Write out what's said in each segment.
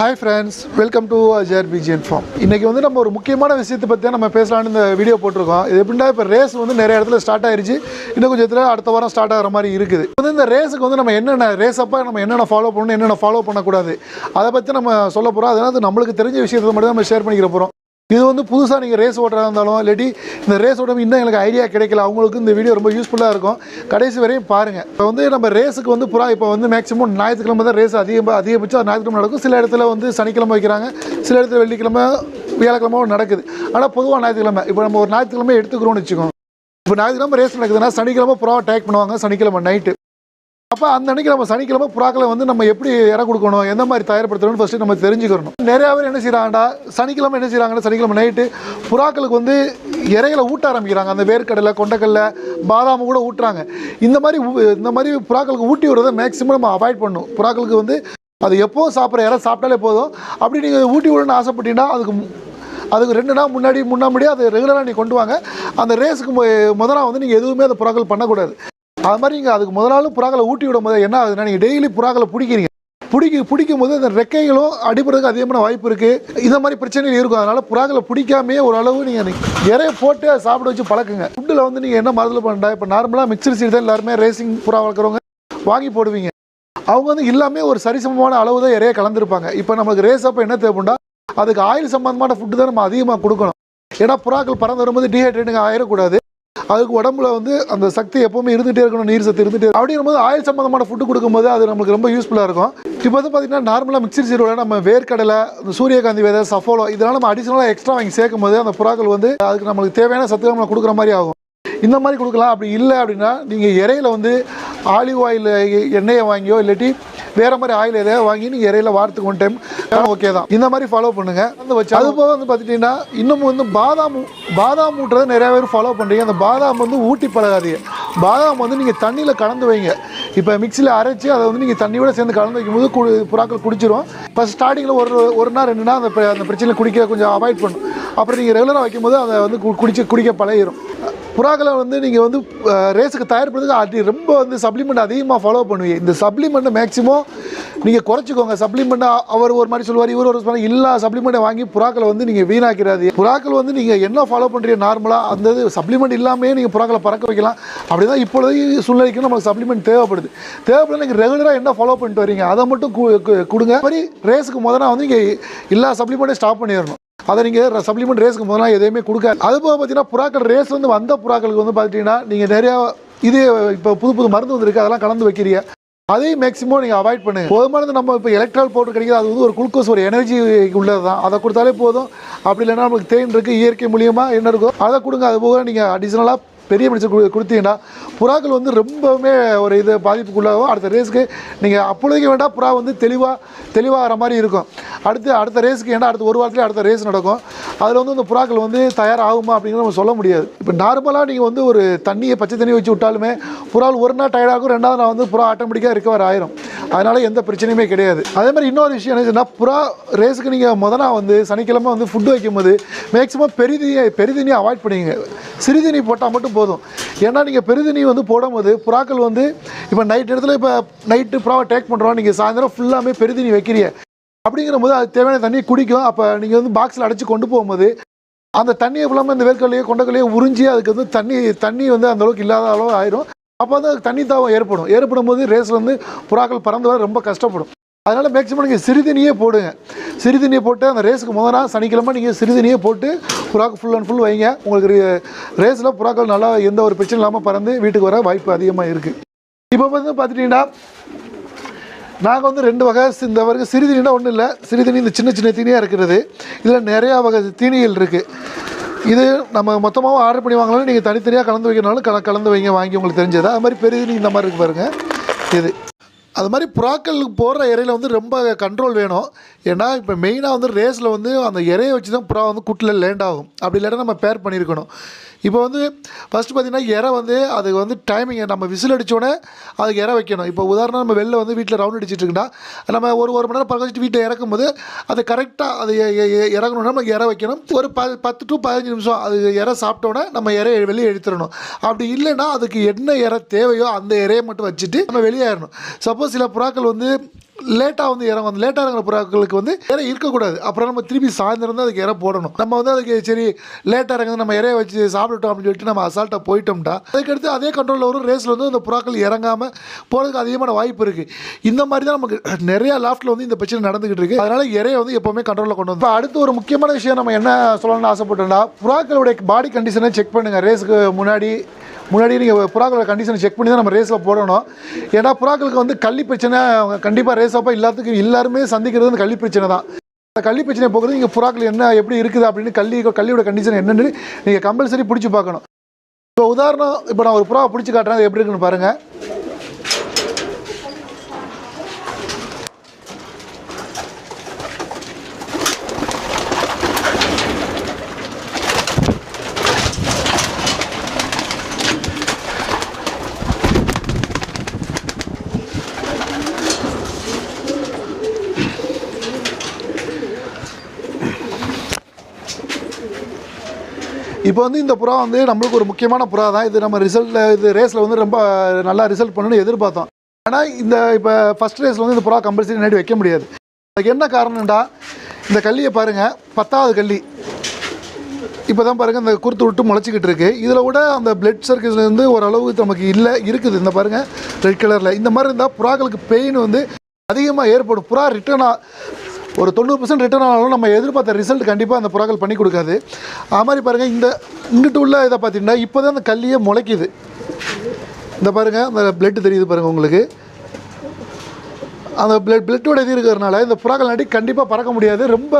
Hi friends welcome to Azhar PGN farm இன்றைக்கி வந்து நம்ம ஒரு முக்கியமான விஷயத்தை பற்றி நம்ம பேசலாம்னு இந்த வீடியோ போட்டிருக்கோம். இது எப்படின்னா இப்போ ரேஸ் வந்து நிறைய இடத்துல ஸ்டார்ட் ஆயிடுச்சு இன்னும் கொஞ்சம் இடத்துல அடுத்த வாரம் ஸ்டார்ட் ஆகிற மாதிரி இருக்குது. வந்து இந்த ரேஸுக்கு வந்து நம்ம என்னென்ன ரேஸ் அப்போ நம்ம என்னென்ன ஃபாலோ பண்ணணும் என்னென்ன ஃபாலோ பண்ணக்கூடாது அதை பற்றி நம்ம சொல்ல போகிறோம் அதனால் நம்மளுக்கு தெரிஞ்ச விஷயத்தை மட்டும் தான் நம்ம ஷேர் பண்ணிக்கிற போகிறோம் இது வந்து புதுசாக நீங்கள் ரேஸ் ஓட்டுறதா இருந்தாலும் இல்லாட்டி இந்த ரேஸ் ஓட்டம் இன்னும் எங்களுக்கு ஐடியா கிடைக்கல. அவங்களுக்கு இந்த வீடியோ ரொம்ப யூஸ்ஃபுல்லாக இருக்கும். கடைசி வரையும் பாருங்கள் இப்போ வந்து நம்ம ரேஸுக்கு வந்து புறா இப்போ வந்து மேக்ஸிமம் ஞாயிற்றுக்கிழமை தான் ரேஸ் அதிகமாக அதிகபட்சம் ஞாயிற்றுக்கிழமை நடக்கும். சில இடத்துல வந்து சனிக்கிழமை வைக்கிறாங்க. சில இடத்துல வெள்ளிக்கிழமை வியாழக்கிழமை நடக்குது. ஆனால் பொதுவாக ஞாயிற்றுக்கிழமை. இப்போ நம்ம ஒரு ஞாயிற்றுக்கிழமை எடுத்துக்கிறோம்னு வச்சுக்கோங்க. இப்போ ஞாயிற்றுக்கிழமை ரேஸ் நடக்குதுன்னா சனிக்கிழமை புறாவை டேக் பண்ணுவாங்க. சனிக்கிழமை நைட்டு அப்போ அந்த அன்னைக்கு நம்ம சனிக்கிழமை புறாக்களை வந்து நம்ம எப்படி இற கொடுக்கணும் எந்த மாதிரி தயார்படுத்தணும்னு ஃபஸ்ட்டு நம்ம தெரிஞ்சுக்கணும். நிறையா பேர் என்ன செய்கிறாங்கடா சனிக்கிழமை என்ன செய்கிறாங்கன்னா சனிக்கிழமை நைட்டு புறாக்களுக்கு வந்து இறைகளை ஊட்ட ஆரம்பிக்கிறாங்க. அந்த வேர்க்கடலை கொண்டக்கடலை பாதாமு கூட ஊட்டுறாங்க. இந்த மாதிரி இந்த மாதிரி புறாக்களுக்கு ஊட்டி விடுறதை மேக்ஸிமம் நம்ம அவாய்ட் பண்ணணும். புறாக்களுக்கு வந்து அது எப்போ சாப்பிட்ற இறை சாப்பிட்டாலே போதும். அப்படி நீங்கள் ஊட்டி விடணும்னு ஆசைப்பட்டீங்கன்னா அதுக்கு அதுக்கு ரெண்டு நாள் முன்னாடி முன்னாடியே அது ரெகுலராக நீ கொண்டு வாங்க. அந்த ரேஸுக்கு மு- முத நாள் வந்து நீங்கள் எதுவுமே அந்த புறாக்கள் பண்ணக்கூடாது. அது மாதிரி நீங்கள் அதுக்கு முதல் புறாக்களை ஊட்டி விடும் போது என்ன ஆகுதுன்னா நீங்கள் டெய்லி புறாக்களை பிடிக்கிறீங்க. பிடிக்க பிடிக்கும் போது அந்த ரெக்கைகளும் அடிபடுறதுக்கு அதிகமான வாய்ப்பு இருக்குது இந்த மாதிரி பிரச்சனைகள் இருக்கும். அதனால் புறாக்களை பிடிக்காமே ஓரளவு நீங்கள் இறைய போட்டு அதை சாப்பிட வச்சு பழக்குங்க. ஃபுட்டில் வந்து நீங்கள் என்ன மருந்து பண்ணுறா இப்போ நார்மலாக மிக்சர் சீட் தான் எல்லாருமே ரேசிங் புறா வளர்க்குறவங்க வாங்கி போடுவீங்க. அவங்க வந்து எல்லாமே ஒரு சரிசமமான அளவு தான் இறைய கலந்துருப்பாங்க. இப்போ நமக்கு ரேஸ் அப்போ என்ன தேவைப்பண்டா அதுக்கு ஆயில் சம்மந்தமான ஃபுட்டு தான் நம்ம அதிகமாக கொடுக்கணும். ஏன்னா புறாக்கள் பறந்து வரும்போது டீஹைட்ரேட்டுங்க ஆயிடக்கூடாது அதுக்கு உடம்புல வந்து அந்த சக்தி எப்பவுமே இருந்துகிட்டே இருக்கணும் நீர் சத்து இருந்துகிட்டே இருக்கும் அப்படிங்கும்போது ஆயில் சம்பந்தமான ஃபுட்டு கொடுக்கும்போது அது நமக்கு ரொம்ப யூஸ்ஃபுல்லாக இருக்கும். இப்போ வந்து பார்த்திங்கன்னா நார்மலாக மிக்சர் சீரோட நம்ம வேர்க்கடலை இந்த சூரியகாந்தி விதை சஃபோலோ இதெல்லாம் நம்ம அடிஷனலாக எக்ஸ்ட்ரா வாங்கி சேர்க்கும் போது அந்த புறாக்கள் வந்து அதுக்கு நம்மளுக்கு தேவையான சத்து நம்ம கொடுக்குற மாதிரி ஆகும். இந்த மாதிரி கொடுக்கலாம். அப்படி இல்லை அப்படின்னா நீங்கள் இறையில் வந்து ஆலிவ் ஆயில் எண்ணெயை வாங்கியோ இல்லாட்டி வேற மாதிரி ஆயில் எதையாவது வாங்கி நீங்கள் இறையில் வாரத்துக்கு ஒன் டைம் ஓகே தான். இந்த மாதிரி ஃபாலோ பண்ணுங்க. அந்த வச்சு அது போக வந்து பார்த்துட்டிங்கன்னா இன்னும் வந்து பாதாம் பாதாம் ஊட்டுறதை நிறையா பேர் ஃபாலோ பண்ணுறீங்க அந்த பாதாம் வந்து ஊட்டி பழகாதீங்க. பாதாம் வந்து நீங்கள் தண்ணியில் கலந்து வைங்க. இப்போ மிக்சியில் அரைச்சி அதை வந்து நீங்கள் தண்ணியோட சேர்ந்து கலந்து வைக்கும்போது குடி புறாக்கள் குடிச்சிரும். ஃபஸ்ட் ஸ்டார்டிங்கில் ஒரு ஒரு நாள் ரெண்டு நாள் அந்த அந்த பிரச்சனை குடிக்க கொஞ்சம் அவாய்ட் பண்ணும். அப்புறம் நீங்கள் ரெகுலராக வைக்கும்போது அதை வந்து கு- குடிச்சு குடிக்க பழகிரும். புறாக்களை வந்து நீங்கள் வந்து ரேஸுக்கு ரேஸுக்கு தயார்படுறதுக்கு அது ரொம்ப வந்து சப்ளிமெண்ட் அதிகமாக ஃபாலோ பண்ணுவீங்க. இந்த சப்ளிமெண்ட்டை மேக்ஸிமம் நீங்கள் குறைச்சிக்கோங்க. சப்ளிமெண்ட்டை அவர் ஒரு மாதிரி சொல்லுவார் இவர் ஒரு சொல்லுவார். எல்லா சப்ளிமெண்ட்டை வாங்கி புறாக்களை வந்து நீங்கள் வீணாக்கிறாது புறாக்கள் வந்து நீங்கள் என்ன ஃபாலோ பண்ணுறீங்க நார்மலாக அந்த இது சப்ளிமெண்ட் இல்லாமே நீங்கள் புறாக்களை பறக்க வைக்கலாம். அப்படி தான் இப்பொழுது சூழ்நிலைக்கு நமக்கு சப்ளிமெண்ட் தேவைப்படுது. தேவைப்படுது நீங்கள் ரெகுலராக என்ன ஃபாலோ பண்ணிட்டு வரீங்க? அதை மட்டும் கொடுங்க. மாதிரி ரேஸுக்கு முதல்ல வந்து நீங்கள் எல்லா சப்ளிமெண்ட்டையும் ஸ்டாப் பண்ணிடணும். அதை நீங்கள் சப்ளிமெண்ட் ரேஸ்க்கு முதல்ல எதையுமே கொடுக்காது. அது போக பார்த்தீங்கன்னா புறாக்கள் ரேஸ் வந்து வந்த புறாக்களுக்கு வந்து பார்த்துட்டிங்கன்னா நீங்கள் நிறையா இது இப்போ புது புது மருந்து வந்திருக்கு அதெல்லாம் கலந்து வைக்கிறீங்க. அதையும் மேக்ஸிமம் நீங்கள் அவாய்ட் பண்ணுங்க. போதுமானது நம்ம இப்போ எலக்ட்ரால் பவுடர் கிடைக்கிது அது வந்து ஒரு குளுக்கோஸ் ஒரு எனர்ஜி உள்ளது தான் அதை கொடுத்தாலே போதும். அப்படி இல்லைன்னா நமக்கு தேன் இருக்குது இயற்கை மூலியமாக என்ன இருக்கோ அதை கொடுங்க. அது போக நீங்கள் அடிஷ்னலாக பெரிய மெடிசன் கொடு கொடுத்தீங்கன்னா புறாக்கள் வந்து ரொம்பவுமே ஒரு இது பாதிப்புக்குள்ளாகும். அடுத்த ரேஸ்க்கு நீங்கள் அப்பொழுதுக்கு வேண்டாம் புறா வந்து தெளிவாக தெளிவாகிற மாதிரி இருக்கும். அடுத்து அடுத்த ரேஸ்க்கு ஏன்னா அடுத்த ஒரு வாரத்துலேயே அடுத்த ரேஸ் நடக்கும். அதில் வந்து அந்த புறாக்கள் வந்து தயாராகுமா அப்படிங்கிறத நம்ம சொல்ல முடியாது. இப்போ நார்மலாக நீங்கள் வந்து ஒரு தண்ணியை பச்சை தண்ணி வச்சு விட்டாலுமே புறால் ஒரு நாள் டயர்டாகும் ரெண்டாவது நாள் வந்து புறா ஆட்டோமேட்டிக்காக ரிகவர் ஆயிரும். அதனால் எந்த பிரச்சனையுமே கிடையாது. அதே மாதிரி இன்னொரு விஷயம் என்ன புறா ரேஸுக்கு நீங்கள் முத நாள் வந்து சனிக்கிழமை வந்து ஃபுட்டு வைக்கும்போது மேக்ஸிமம் பெரிதீனியை தண்ணியை அவாய்ட் பண்ணிங்க சிறுதீனி போட்டால் மட்டும் போதும். ஏன்னா நீங்கள் பெருதினி வந்து போடும்போது புறாக்கள் வந்து இப்போ நைட் இடத்துல இப்போ நைட்டு புறாவை டேக் பண்ணுறோம் நீங்கள் சாயந்தரம் ஃபுல்லாமே பெருதினி வைக்கிறீங்க அப்படிங்கிற போது அது தேவையான தண்ணி குடிக்கும். அப்போ நீங்கள் வந்து பாக்ஸில் அடைச்சி கொண்டு போகும்போது அந்த தண்ணியை ஃபுல்லாமல் இந்த வேர்க்கடலையோ கொண்டக்கல்லையோ உறிஞ்சி அதுக்கு வந்து தண்ணி தண்ணி வந்து அந்த அளவுக்கு இல்லாத அளவு ஆயிரும். அப்போ வந்து அதுக்கு தண்ணி தாவம் ஏற்படும். ஏற்படும் போது ரேஸில் வந்து புறாக்கள் பறந்து வர ரொம்ப கஷ்டப்படும். அதனால் மேக்ஸிமம் நீங்கள் சிறுதினியே போடுங்க. சிறுதினியை போட்டு அந்த ரேஸுக்கு முதல் நாள் சனிக்கிழமை நீங்கள் சிறுதினியே போட்டு புறாக்கு ஃபுல் அண்ட் ஃபுல் வைங்க. உங்களுக்கு ரேஸில் புறாக்கள் நல்லா எந்த ஒரு பிரச்சனையும் இல்லாமல் பறந்து வீட்டுக்கு வர வாய்ப்பு அதிகமாக இருக்குது இப்போ வந்து பார்த்துட்டிங்கன்னா நாங்கள் வந்து ரெண்டு வகை இந்த வகை சிறுதினா ஒன்றும் இல்லை. சிறுதினி இந்த சின்ன சின்ன தீனியாக இருக்கிறது. இதில் நிறையா வகை தீனிகள் இருக்குது இது நம்ம மொத்தமாகவும் ஆர்டர் பண்ணி வாங்கினாலும் நீங்கள் தனித்தனியாக கலந்து வைக்கணும்னாலும் கல கலந்து வைங்க வாங்கி உங்களுக்கு தெரிஞ்சது. அது மாதிரி பெரிய இந்த மாதிரி இருக்கு பாருங்கள் இது. அது மாதிரி புறாக்களுக்கு போடுற இறையில் வந்து ரொம்ப கண்ட்ரோல் வேணும். ஏன்னா இப்போ மெயினாக வந்து ரேஸில் வந்து அந்த இறையை வச்சு தான் புறா வந்து குட்டில் லேண்ட் ஆகும். அப்படி இல்லைன்னா நம்ம பேர் பண்ணியிருக்கணும். இப்போ வந்து ஃபஸ்ட்டு பார்த்தீங்கன்னா இறை வந்து அதுக்கு வந்து டைமிங் நம்ம விசில் அடித்தோடனே அதுக்கு இறை வைக்கணும். இப்போ உதாரணம் நம்ம வெளில வந்து வீட்டில் ரவுண்ட் அடிச்சிட்டு இருக்குன்னா நம்ம ஒரு ஒரு மணி நேரம் பறக்க வச்சுட்டு வீட்டில் இறக்கும் போது அது கரெக்டாக அது இறங்கணும்னா நம்ம இறை வைக்கணும். ஒரு ப பத்து டு பதினஞ்சு நிமிஷம் அது இறை சாப்பிட்டோன்னே நம்ம இறையை வெளியே எடுத்துடணும். அப்படி இல்லைன்னா அதுக்கு என்ன இறை தேவையோ அந்த இறையை மட்டும் வச்சுட்டு நம்ம வெளியேறணும் சப்போஸ் சில புறாக்கள் வந்து லேட்டாக வந்து இறங்கும் அந்த லேட்டாக இறங்குற புறாக்களுக்கு வந்து இறை இருக்கக்கூடாது. அப்புறம் நம்ம திருப்பி சாயந்தரம் தான் அதுக்கு இறை போடணும். நம்ம வந்து அதுக்கு சரி லேட்டாக இறங்குது நம்ம இறைய வச்சு சாப்பிட்டுட்டோம் அப்படின்னு சொல்லிட்டு நம்ம அசால்ட்டாக போயிட்டோம்டா அதுக்கடுத்து அதே கண்ட்ரோலில் வரும் ரேஸில் வந்து அந்த புறாக்கள் இறங்காமல் போகிறதுக்கு அதிகமான வாய்ப்பு இருக்குது இந்த மாதிரி தான் நமக்கு நிறையா லாஃப்ட்டில் வந்து இந்த பிரச்சனை நடந்துகிட்டு இருக்கு. அதனால் இறைய வந்து எப்போவுமே கண்ட்ரோலில் கொண்டு வந்து அடுத்து ஒரு முக்கியமான விஷயம் நம்ம என்ன சொல்லணும்னு ஆசைப்பட்டோம்னா புறாக்களுடைய பாடி கண்டிஷனை செக் பண்ணுங்கள் ரேஸுக்கு முன்னாடி முன்னாடி நீங்கள் புறாக்களோட கண்டிஷனை செக் பண்ணி தான் நம்ம ரேஸில் போடணும். ஏன்னா புறாக்களுக்கு வந்து கள்ளி பிரச்சனை அவங்க கண்டிப்பாக ரேஸ் அப்போ எல்லாத்துக்கும் எல்லாருமே சந்திக்கிறது வந்து கள்ளி பிரச்சனை தான். அந்த கள்ளி பிரச்சனை போகிறது இங்கே புறாக்கள் என்ன எப்படி இருக்குது அப்படின்னு கள்ளி கள்ளியோட கண்டிஷன் என்னென்னு நீங்கள் கம்பல்சரி பிடிச்சி பார்க்கணும். இப்போ உதாரணம் இப்போ நான் ஒரு புறாவை பிடிச்சி காட்டுறேன் அது எப்படி இருக்குன்னு பாருங்கள் இப்போ வந்து இந்த புறா வந்து நம்மளுக்கு ஒரு முக்கியமான புறா தான். இது நம்ம ரிசல்ட்டில் இது ரேஸில் வந்து ரொம்ப நல்லா ரிசல்ட் பண்ணணும்னு எதிர்பார்த்தோம். ஆனால் இந்த இப்போ ஃபஸ்ட் ரேஸில் வந்து இந்த புறா கம்பல்சரி முன்னாடி வைக்க முடியாது. அதுக்கு என்ன காரணம்டா இந்த கல்லியை பாருங்கள் பத்தாவது கள்ளி இப்போ தான் பாருங்கள் இந்த குருத்து விட்டு முளைச்சிக்கிட்டு இருக்கு. இதில் கூட அந்த பிளட் வந்து ஓரளவு நமக்கு இல்லை இருக்குது. இந்த பாருங்கள் ரெட் கலரில் இந்த மாதிரி இருந்தால் புறாக்களுக்கு பெயின் வந்து அதிகமாக ஏற்படும். புறா ரிட்டர்னாக ஒரு தொண்ணூறு பர்சன்ட் ரிட்டர்ன் ஆனாலும் நம்ம எதிர்பார்த்த ரிசல்ட் கண்டிப்பாக அந்த புறாக்கள் பண்ணி கொடுக்காது. அது மாதிரி பாருங்கள் இந்த இங்கிட்டு உள்ள இதை பார்த்தீங்கன்னா இப்போ தான் அந்த கல்லியே முளைக்குது. இந்த பாருங்கள் அந்த பிளட்டு தெரியுது பாருங்கள் உங்களுக்கு. அந்த பிளட் பிளட்டோட இது இருக்கிறதுனால இந்த புறாக்கள் நாட்டி கண்டிப்பாக பறக்க முடியாது. ரொம்ப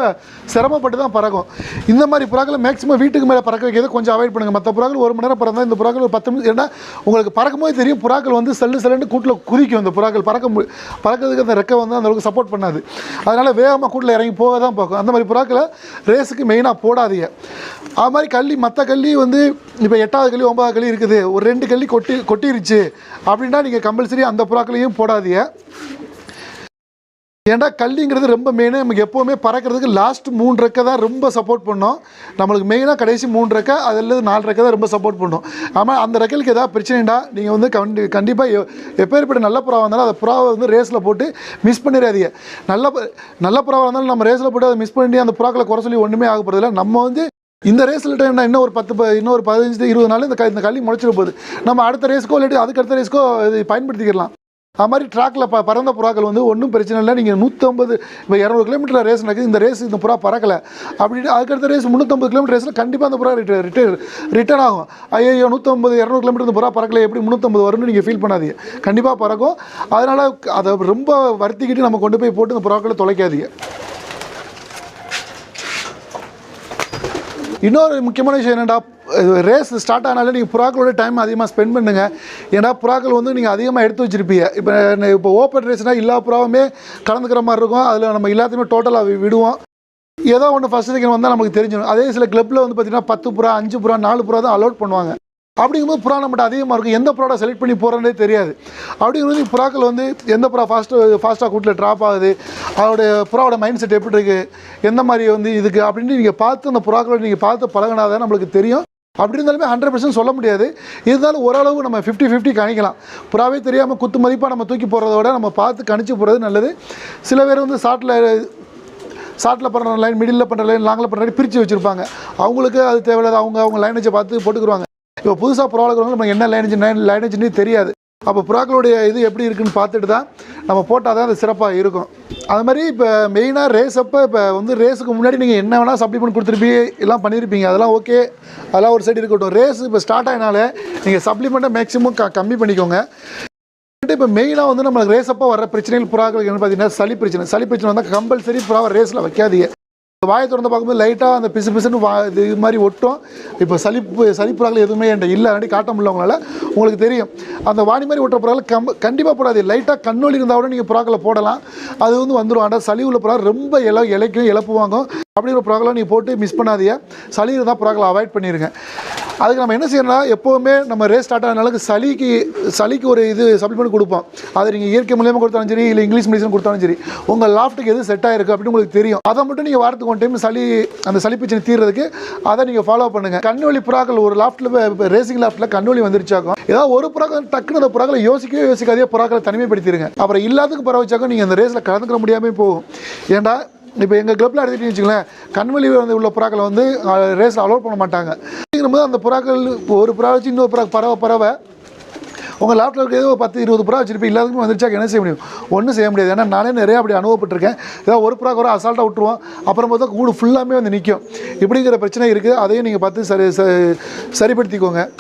சிரமப்பட்டு தான் பறக்கும். இந்த மாதிரி புறாக்களை மேக்ஸிமம் வீட்டுக்கு மேலே பறக்க வைக்கிறது கொஞ்சம் அவாய்ட் பண்ணுங்கள் மற்ற புறாக்கள் ஒரு மணி நேரம் பறந்தால் இந்த புறாக்கள் ஒரு பத்து நிமிஷம் ஏன்னா உங்களுக்கு பறக்கும்போது தெரியும் புறாக்கள் வந்து செல்லு செல்லுன்னு கூட்டில் குதிக்கும். இந்த புறாக்கள் பறக்க மு பறக்கிறதுக்கு அந்த ரெக்கை வந்து அந்தளவுக்கு சப்போர்ட் பண்ணாது. அதனால் வேகமாக கூட்டில் இறங்கி போக தான் பார்க்கும். அந்த மாதிரி புறாக்களை ரேஸுக்கு மெயினாக போடாதீங்க. அது மாதிரி கள்ளி மற்ற கள்ளி வந்து இப்போ எட்டாவது கள்ளி ஒன்பதாவது கள்ளி இருக்குது. ஒரு ரெண்டு கள்ளி கொட்டி கொட்டிருச்சு அப்படின்னா நீங்கள் கம்பல்சரி அந்த புறாக்களையும் போடாதீங்க. ஏன்டா கல்லிங்கிறது ரொம்ப மெயினாக நமக்கு எப்போவுமே பறக்கிறதுக்கு லாஸ்ட் மூணு ரெக்கை தான் ரொம்ப சப்போர்ட் பண்ணோம். நம்மளுக்கு மெயினாக கடைசி மூணு ரெக்கை அதில் நாலு ரெக்கை தான் ரொம்ப சப்போர்ட் பண்ணும். ஆமாம் அந்த ரெக்கைக்கு ஏதாவது பிரச்சனைடா நீங்கள் வந்து கண்டி கண்டிப்பாக எப்பேற்பட்ட நல்ல புறாவாக இருந்தாலும் அந்த புறாவை வந்து ரேஸில் போட்டு மிஸ் பண்ணிடாதீங்க. நல்ல நல்ல புறாவாக இருந்தாலும் நம்ம ரேஸில் போட்டு அதை மிஸ் பண்ணி அந்த புறாக்களை குறை சொல்லி ஒன்றுமே ஆக போகிறதில்ல நம்ம வந்து இந்த ரேஸில் என்ன இன்னும் ஒரு பத்து ப- இன்னும் ஒரு பதினஞ்சு இருபது நாள் இந்த க இந்த கல்வி முளைச்சிட போகுது. நம்ம அடுத்த ரேஸ்க்கோ இல்லாட்டி அதுக்கு அடுத்த ரேஸ்க்கோ இது பயன்படுத்திக்கலாம் அது மாதிரி ட்ராக்கில் ப பறந்த புறாக்கள் வந்து ஒன்றும் பிரச்சனை இல்லை. நீங்கள் நூற்றம்பது இப்போ இரநூறு கிலோமீட்டர் ரேஸ் நடக்குது. இந்த ரேஸ் இந்த புறா பறக்கலை. அப்படின்னு அதுக்கடுத்த ரேஸ் முந்நூற்றம்பது கிலோமீட்டர் ரேஸில் கண்டிப்பாக அந்த புறா ரிட்டர் ரிட்டர் ரிட்டர்ன் ஆகும். ஐயோ நூற்றம்பது இரநூறு கிலோமீட்டர் இந்த புறா பறக்கலை எப்படி முந்நூற்றம்பது வரும்னு நீங்கள் ஃபீல் பண்ணாதீங்க. கண்டிப்பாக பறக்கும். அதனால் அதை ரொம்ப வருத்திக்கிட்டு நம்ம கொண்டு போய் போட்டு இந்த புறாக்களை தொலைக்காதீங்க. இன்னொரு முக்கியமான விஷயம் என்னென்னா ரேஸ் ஸ்டார்ட் ஆனாலே நீங்கள் புறாக்களோட டைம் அதிகமாக ஸ்பெண்ட் பண்ணுங்க. ஏன்னா புறாக்கள் வந்து நீங்கள் அதிகமாக எடுத்து வச்சிருப்பீங்க. இப்போ இப்போ ஓப்பன் ரேஸ்னால் எல்லா புறாவுமே கலந்துக்கிற மாதிரி இருக்கும். அதில் நம்ம எல்லாத்தையுமே டோட்டலாக விடுவோம். ஏதோ ஒன்று ஃபஸ்ட் செகண்ட் வந்தால் நமக்கு தெரிஞ்சிடும். அதே சில கிளப்பில் வந்து பார்த்தீங்கன்னா பத்து புறா அஞ்சு புறா நாலு புறா தான் அலோட் பண்ணுவாங்க. அப்படிங்கும்போது புறா நம்மகிட்ட அதிகமாக இருக்கும். எந்த புறாவை செலக்ட் பண்ணி போகிறதே தெரியாது. அப்படிங்கும்போது புறாக்கள் வந்து எந்த புறா ஃபாஸ்ட்டு ஃபாஸ்ட்டாக கூட்டில் ட்ராப் ஆகுது அதோடைய புறாவோட மைண்ட் செட் எப்படி இருக்குது எந்த மாதிரி வந்து இதுக்கு அப்படின்னு நீங்கள் பார்த்து அந்த புறாக்களை நீங்கள் பார்த்து பழகினாதான் நம்மளுக்கு தெரியும். அப்படி இருந்தாலுமே ஹண்ட்ரட் பர்சன்ட் சொல்ல முடியாது. இருந்தாலும் ஓரளவு நம்ம ஃபிஃப்டி ஃபிஃப்டி கணிக்கலாம். புறாவே தெரியாமல் குத்து மதிப்பாக நம்ம தூக்கி போகிறத விட நம்ம பார்த்து கணிச்சு போகிறது நல்லது. சில பேர் வந்து சாட்டில் ஷார்ட்டில் பண்ணுற லைன் மிடில் பண்ணுற லைன் லாங்கில் பண்ணுற லைன் பிரித்து வச்சுருப்பாங்க. அவங்களுக்கு அது தேவையில்லாத அவங்க அவங்க லைனேஜை பார்த்து போட்டுக்குருவாங்க. இப்போ புதுசாக புறா நம்ம என்ன லைனேஜ் லைனேஜ்னே தெரியாது. அப்போ புறாக்களுடைய இது எப்படி இருக்குன்னு பார்த்துட்டு தான் நம்ம போட்டால் தான் அது சிறப்பாக இருக்கும். அது மாதிரி இப்போ மெயினாக ரேஸ் அப்போ இப்போ வந்து ரேஸுக்கு முன்னாடி நீங்கள் என்ன வேணால் சப்ளிமெண்ட் கொடுத்துருப்பீங்க எல்லாம் பண்ணியிருப்பீங்க அதெல்லாம் ஓகே அதெல்லாம் ஒரு சைடு இருக்கட்டும். ரேஸ் இப்போ ஸ்டார்ட் ஆகினாலே நீங்கள் சப்ளிமெண்ட்டை மேக்ஸிமம் க கம்மி பண்ணிக்கோங்க. இப்போ மெயினாக வந்து நம்மளுக்கு ரேஸ் அப்போ வர பிரச்சனைகள் புறாக்களுக்கு என்ன பார்த்தீங்கன்னா சளி பிரச்சனை. சளி பிரச்சனை வந்தால் கம்பல்சரி புறாவை ரேஸில் வைக்காதீங்க. வாயை திறந்து பார்க்கும்போது லைட்டாக அந்த பிசு பிசுன்னு வா இது மாதிரி ஒட்டும். இப்போ சளிப்பு சளி எதுவுமே என்கிட்ட இல்லை. அப்படி காட்ட முடியல உங்களுக்கு தெரியும். அந்த வாணி மாதிரி ஒட்டுற புறாக்கள் கம் கண்டிப்பாக போடாது. லைட்டாக கண்ணொலி இருந்தால் கூட நீங்கள் புறாக்களை போடலாம். அது வந்து வந்துடும் ஆனால் சளி உள்ள புறா ரொம்ப இல இலைக்கும் இழப்பு வாங்கும். அப்படிங்கிற புறாக்களை நீங்கள் போட்டு மிஸ் பண்ணாதீங்க. சளி இருந்தால் புறாக்களை அவாய்ட் பண்ணிடுங்க அதுக்கு நம்ம என்ன செய்யணும்னா எப்போவுமே நம்ம ரேஸ் ஸ்டார்ட் ஆனதுனால சளிக்கு சளிக்கு ஒரு இது சப்ளிமெண்ட் கொடுப்போம். அது நீங்கள் இயற்கை மூலியமாக கொடுத்தாலும் சரி இல்லை இங்கிலீஷ் மெடிசன் கொடுத்தாலும் சரி உங்கள் லாஃப்ட்டுக்கு எது செட் ஆயிருக்கு அப்படின்னு உங்களுக்கு தெரியும். அதை மட்டும் நீங்கள் வாரத்துக்கு ஒன் டைம் சளி அந்த சளி பிரச்சனை தீர்றதுக்கு அதை நீங்கள் ஃபாலோ பண்ணுங்கள் கண்வழி புறாக்கள் ஒரு லாஃப்ட்டில் ரேசிங் லாஃப்ட்டில் கண்வழி வந்துருச்சாக்கும். ஏதாவது ஒரு புறாக்கள் டக்குன்னு அந்த புறாக்களை யோசிக்கவே யோசிக்காதே புறாக்களை தனிமைப்படுத்திடுங்க அப்புறம் இல்லாததுக்கு பரவ வச்சாக்கும் நீங்கள் அந்த ரேஸில் கலந்துக்கிற முடியாமல் போகும். ஏன்டா இப்போ எங்கள் கிளப்பில் எடுத்துகிட்டு வச்சுங்களேன் கண்வழி வந்து உள்ள புறாக்களை வந்து ரேஸில் அலோட் பண்ண மாட்டாங்க. அப்படிங்கும்போது அந்த புறாக்கள் இப்போ ஒரு புறா வச்சு இன்னொரு புறா பறவை பறவை உங்கள் லேப்டாப் இருக்கிறது ஒரு பத்து இருபது புறா வச்சிருப்பீங்க. எல்லாத்துக்கும் வந்துருச்சா? என்ன செய்ய முடியும்? ஒன்றும் செய்ய முடியாது. ஏன்னா நானே நிறைய அப்படி அனுபவப்பட்டிருக்கேன். ஏதாவது ஒரு புறா கூட அசால்ட்டாக விட்டுருவோம். அப்புறம் பார்த்தா கூடு ஃபுல்லாமே வந்து நிற்கும் இப்படிங்கிற பிரச்சனை இருக்குது. அதையும் நீங்கள் பார்த்து சரி ச- சரிப்படுத்திக்கோங்க.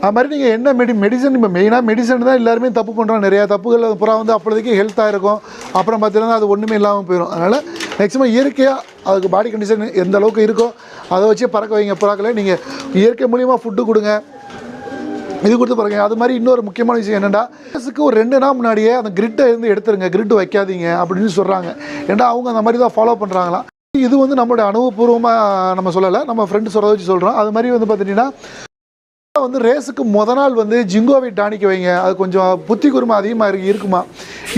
அது மாதிரி நீங்கள் என்ன மெடி மெடிசன் இப்போ மெயினாக மெடிசன் தான் எல்லாருமே தப்பு பண்ணுறோம் நிறையா தப்புகள் புறா வந்து அப்போதைக்கு ஹெல்த்தாக இருக்கும். அப்புறம் பார்த்தீங்கன்னா அது ஒன்றுமே இல்லாமல் போயிடும் அதனால் மேக்ஸிமம் இயற்கையாக அதுக்கு பாடி கண்டிஷன் எந்த அளவுக்கு இருக்கோ அதை வச்சே பறக்க வைங்க புறாக்களை. நீங்கள் இயற்கை மூலியமாக ஃபுட்டு கொடுங்க. இது கொடுத்து பாருங்க. அது மாதிரி இன்னொரு முக்கியமான விஷயம் என்னென்னா ரேஸுக்கு ஒரு ரெண்டு நாள் முன்னாடியே அந்த கிரிட்டை இருந்து எடுத்துருங்க. கிரிட் வைக்காதீங்க அப்படின்னு சொல்கிறாங்க ஏன்னா அவங்க அந்த மாதிரி தான் ஃபாலோ பண்ணுறாங்களாம் இது வந்து நம்மளுடைய அனுபவபூர்வமாக நம்ம சொல்லலை. நம்ம ஃப்ரெண்டு சொல்கிறத வச்சு சொல்கிறோம் அது மாதிரி வந்து பார்த்துட்டிங்கன்னா வந்து ரேஸுக்கு முத நாள் வந்து ஜிங்கோவை டானிக்க வைங்க. அது கொஞ்சம் புத்தி குருமா அதிகமாக இருக்கு இருக்குமா?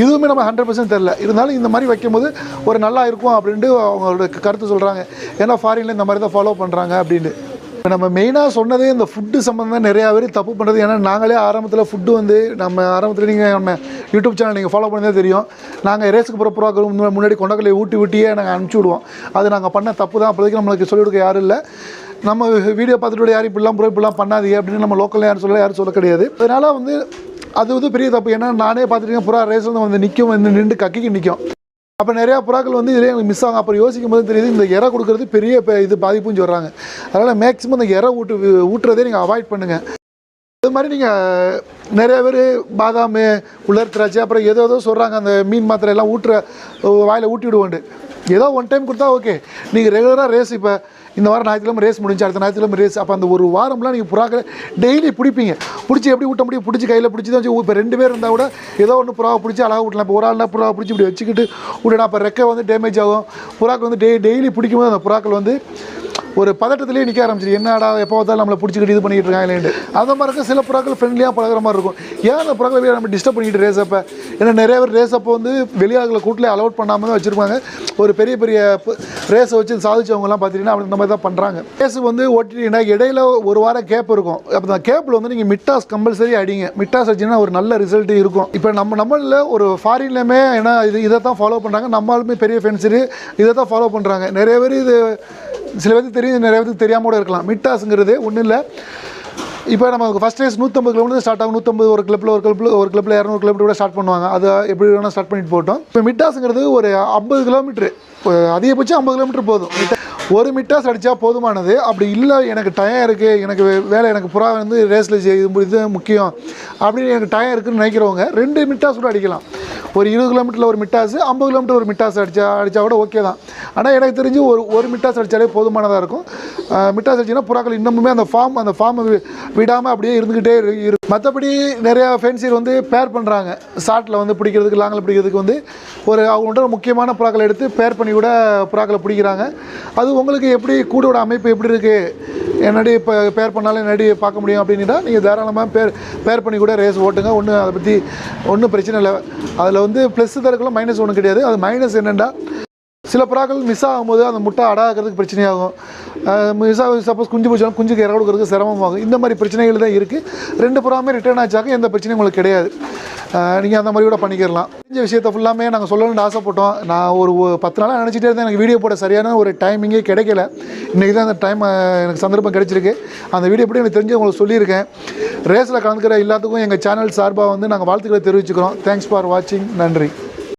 இதுவுமே நம்ம ஹண்ட்ரட் பர்சன்ட் தெரில இருந்தாலும் இந்த மாதிரி வைக்கும்போது ஒரு நல்லா இருக்கும் அப்படின்ட்டு அவங்களோட கருத்து சொல்கிறாங்க ஏன்னா ஃபாரினில் இந்த மாதிரி தான் ஃபாலோ பண்ணுறாங்க அப்படின்ட்டு. இப்போ நம்ம மெயினாக சொன்னதே இந்த ஃபுட்டு சம்மந்தம் நிறையா பேர் தப்பு பண்ணுறது ஏன்னா நாங்களே ஆரம்பத்தில் ஃபுட்டு வந்து நம்ம ஆரம்பத்தில் நீங்கள் நம்ம யூடியூப் சேனல் நீங்கள் ஃபாலோ பண்ணதே தெரியும். நாங்கள் ரேஸுக்கு போகிற ப்ரோக்ராம் முன்னாடி கொண்டக்கல்லையை ஊட்டி ஊட்டியே நாங்கள் அனுப்பிச்சி விடுவோம். அது நாங்கள் பண்ண தப்பு தான். அப்போதைக்கு நம்மளுக்கு சொல்லிக் கொடுக்க யாரும் இல்லை. நம்ம வீடியோ பார்த்துட்டு யாரும் இப்படிலாம் ப்ரோ இப்படிலாம் பண்ணாதீங்க அப்படின்னு நம்ம லோக்கலில் யாரும் சொல்ல யாரும் சொல்ல கிடையாது. அதனால் வந்து அது வந்து பெரிய தப்பு. ஏன்னா நானே பார்த்துருக்கேன் புறா ரேஸ் வந்து வந்து நிற்கும் வந்து நின்று கக்கிக்கு நிற்கும் அப்போ நிறையா புறாக்கள் வந்து இதிலே எங்களுக்கு மிஸ் ஆகும். அப்புறம் யோசிக்கும் போது தெரியுது இந்த இறை கொடுக்குறது பெரிய இது பாதிப்புன்னு சொல்கிறாங்க அதனால் மேக்ஸிமம் இந்த இறை ஊட்டு ஊட்டுறதே நீங்கள் அவாய்ட் பண்ணுங்கள் அது மாதிரி நீங்கள் நிறைய பேர் பாதாம் உலர் திராட்சை அப்புறம் ஏதோ ஏதோ சொல்கிறாங்க அந்த மீன் மாத்திரை எல்லாம் ஊட்டுற வாயில் ஊட்டி விடுவோண்டு ஏதோ ஒன் டைம் கொடுத்தா ஓகே நீங்கள் ரெகுலராக ரேஸ் இப்போ இந்த வாரம் ஞாயிற்றுக்கிழமை ரேஸ் முடிஞ்சு அடுத்த ஞாயிற்றுக்கிழமை ரேஸ் அப்போ அந்த ஒரு வாரம்லாம் நீங்கள் புறாக்களை டெய்லி பிடிப்பீங்க. பிடிச்சி எப்படி ஊட்ட முடியும்? பிடிச்சி கையில் பிடிச்சி தான் வச்சு இப்போ ரெண்டு பேர் இருந்தால் கூட ஏதோ ஒன்று புறாவை பிடிச்சி அழகாக விட்டலாம் இப்போ ஒரு ஆள்னா புறாவை பிடிச்சி இப்படி வச்சுக்கிட்டு விடணும் அப்போ ரெக்கை வந்து டேமேஜ் ஆகும். புறாக்கள் வந்து டெய் டெய்லி பிடிக்கும்போது அந்த புறாக்கள் வந்து ஒரு பதட்டத்திலேயே நிற்க ஆரம்பிச்சிரு. என்னடா எப்போ பார்த்தாலும் நம்மளை பிடிச்சிக்கிட்டு இது பண்ணிட்டு இருக்காங்களேன்ட்டு அந்த மாதிரி இருக்க சில புறாக்கள் ஃப்ரெண்ட்லியாக பழகுற மாதிரி இருக்கும். ஏன் அந்த புறாக்களை நம்ம டிஸ்டர்ப் பண்ணிட்டு ரேஸ் அப்போ? ஏன்னா நிறைய பேர் ரேஸ் அப்போ வந்து வெளியாளர்களை கூட்டில் அலோட் பண்ணாமல் தான் வச்சுருப்பாங்க. ஒரு பெரிய பெரிய ரேஸை வச்சு சாதிச்சவங்கலாம் பார்த்தீங்கன்னா அப்படி இந்த மாதிரி தான் பண்ணுறாங்க ரேஸ் வந்து ஓட்டிட்டீங்கன்னா இடையில ஒரு வாரம் கேப் இருக்கும். அப்போ அந்த கேப்பில் வந்து நீங்கள் மிட்டாஸ் கம்பல்சரி அடிங்க. மிட்டாஸ் அடிச்சுன்னா ஒரு நல்ல ரிசல்ட் இருக்கும். இப்போ நம்ம நம்மளில் ஒரு ஃபாரின்லேயுமே ஏன்னா இது இதை தான் ஃபாலோ பண்ணுறாங்க நம்மளுமே பெரிய ஃபென்சரி இதை தான் ஃபாலோ பண்ணுறாங்க நிறைய பேர் இது சில பேருக்கு தெரியும் நிறைய பேருக்கு தெரியாமல் கூட இருக்கலாம். மிட்டாஸுங்கிறது ஒன்றும் இல்லை இப்போ நம்ம ஃபஸ்ட் ரேஸ் நூற்றம்பது கிலோமீட்டர் ஸ்டார்ட் ஆகும். நூற்றம்பது ஒரு கிளப்பில் ஒரு கிளப்பில் ஒரு கிளப்பில் இரநூறு கிலோமீட்டர் கூட ஸ்டார்ட் பண்ணுவாங்க. அது எப்படி வேணால் ஸ்டார்ட் பண்ணிட்டு போட்டோம். இப்போ மிட்டாஸுங்கிறது ஒரு ஐம்பது கிலோமீட்ரு அதிகபட்சம் ஐம்பது கிலோமீட்டர் போதும். மிட்டா- ஒரு மிட்டாஸ் அடித்தா போதுமானது. அப்படி இல்லை எனக்கு டயம் இருக்குது எனக்கு வே- வேலை எனக்கு புறா வந்து ரேஸில் இது இது முக்கியம். அப்படின்னு எனக்கு டயம் இருக்குதுன்னு நினைக்கிறவங்க ரெண்டு மிட்டாஸ் கூட அடிக்கலாம். ஒரு இருபது கிலோமீட்டரில் ஒரு மிட்டாஸ் ஐம்பது கிலோமீட்டர் ஒரு மிட்டாஸ் அடித்தா அடித்தா கூட ஓகே தான். ஆனால் எனக்கு தெரிஞ்சு ஒரு ஒரு மிட்டாஸ் அடித்தாலே போதுமானதாக இருக்கும். மிட்டாஸ் அடிச்சுன்னா புறாக்கள் இன்னமுமே அந்த ஃபார்ம் அந்த ஃபார்மை விடாமல் அப்படியே இருந்துக்கிட்டே இரு- இருக்கும் மற்றபடி நிறையா ஃபேன்சியர் வந்து பேர் பண்ணுறாங்க ஷார்ட்டில் வந்து பிடிக்கிறதுக்கு லாங்கில் பிடிக்கிறதுக்கு வந்து ஒரு அவங்கள்ட்ட முக்கியமான புறாக்களை எடுத்து பேர் பண்ணி கூட புறாக்களை பிடிக்கிறாங்க. அது உங்களுக்கு எப்படி கூடோட அமைப்பு எப்படி இருக்குது என்னடி இப்போ பேர் பண்ணாலும் என்னடி பார்க்க முடியும் அப்படின்னா நீங்கள் தாராளமாக பேர் பேர் பண்ணி கூட ரேஸ் ஓட்டுங்க. ஒன்றும் அதை பற்றி ஒன்றும் பிரச்சனை இல்லை. அதில் வந்து ப்ளஸ் தான் இருக்கலாம் மைனஸ் ஒன்றும் கிடையாது. அது மைனஸ் என்னென்னா சில புறாக்கள் மிஸ் ஆகும்போது அந்த முட்டை அடாகிறதுக்கு பிரச்சனையாகும். மிஸ் ஆகும் சப்போஸ் குஞ்சு போச்சாலும் குஞ்சுக்கு இற கொடுக்கறதுக்கு சிரமமாகும். இந்த மாதிரி பிரச்சனைகள் தான் இருக்குது ரெண்டு புறாமே ரிட்டர்ன் ஆச்சாக்க எந்த பிரச்சனையும் உங்களுக்கு கிடையாது. நீங்கள் அந்த மாதிரி கூட பண்ணிக்கிறலாம் தெரிஞ்ச விஷயத்தை ஃபுல்லாமே நாங்கள் சொல்லணும்னு ஆசைப்பட்டோம். நான் ஒரு பத்து நாளாக நினச்சிட்டே இருந்தேன். எனக்கு வீடியோ போட சரியான ஒரு டைமிங்கே கிடைக்கல. இன்றைக்கி தான் அந்த டைம் எனக்கு சந்தர்ப்பம் கிடைச்சிருக்கு. அந்த வீடியோ எப்படி எனக்கு தெரிஞ்சு உங்களுக்கு சொல்லியிருக்கேன் ரேஸில் கலந்துக்கிற எல்லாத்துக்கும் எங்கள் சேனல் சார்பாக வந்து நாங்கள் வாழ்த்துக்களை தெரிவிச்சுக்கிறோம். தேங்க்ஸ் ஃபார் வாட்சிங் நன்றி.